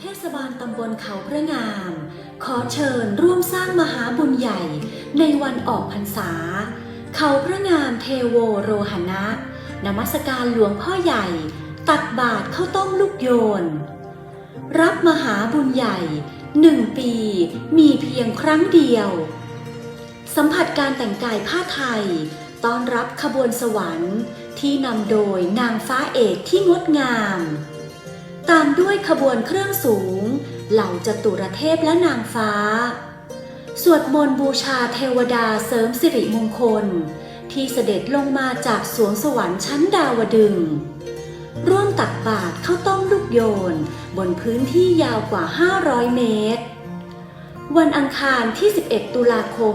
เทศบาลตำบลเขาพระงาม ขอเชิญร่วมสร้างมหาบุญใหญ่ในวันออกพรรษา เขาพระงามเทโวโรหณะนมัสการหลวงพ่อใหญ่ ตักบาตรข้าวต้มลูกโยน รับมหาบุญใหญ่หนึ่งปีมีเพียงครั้งเดียว สัมผัสการแต่งกายผ้าไทย ต้อนรับขบวนสวรรค์ที่นำโดยนางฟ้าเอกที่งดงามามด้วยขบวนเครื่องสูง เหล่าจตุรเทพและนางฟ้า สวดมนต์บูชาเทวดาเสริมสิริมงคล ที่เสด็จลงมาจากสวงสวรรค์ชั้นดาวดึง ร่วมตักบาตรข้าต้มลูกโยน บนพื้นที่ยาวกว่า 500 เมตร วันอังคารที่ 11 ตุลาคม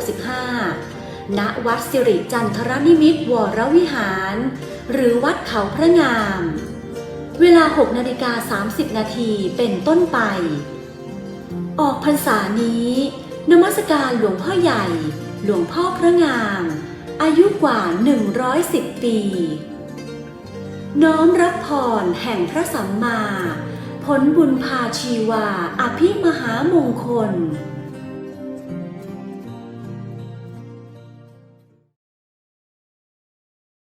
2565ณวัดสิริจันทรนิมิตรวรวิหาร หรือวัดเขาพระงาม เวลา 6 นาฬิกา 30 นาทีเป็นต้นไป ออกพรรษานี้ นมัสการหลวงพ่อใหญ่ หลวงพ่อพระงาม อายุกว่า 110 ปี น้อมรับพรแห่งพระสัมมา ผลบุญพาชีวา อภิมหามงคล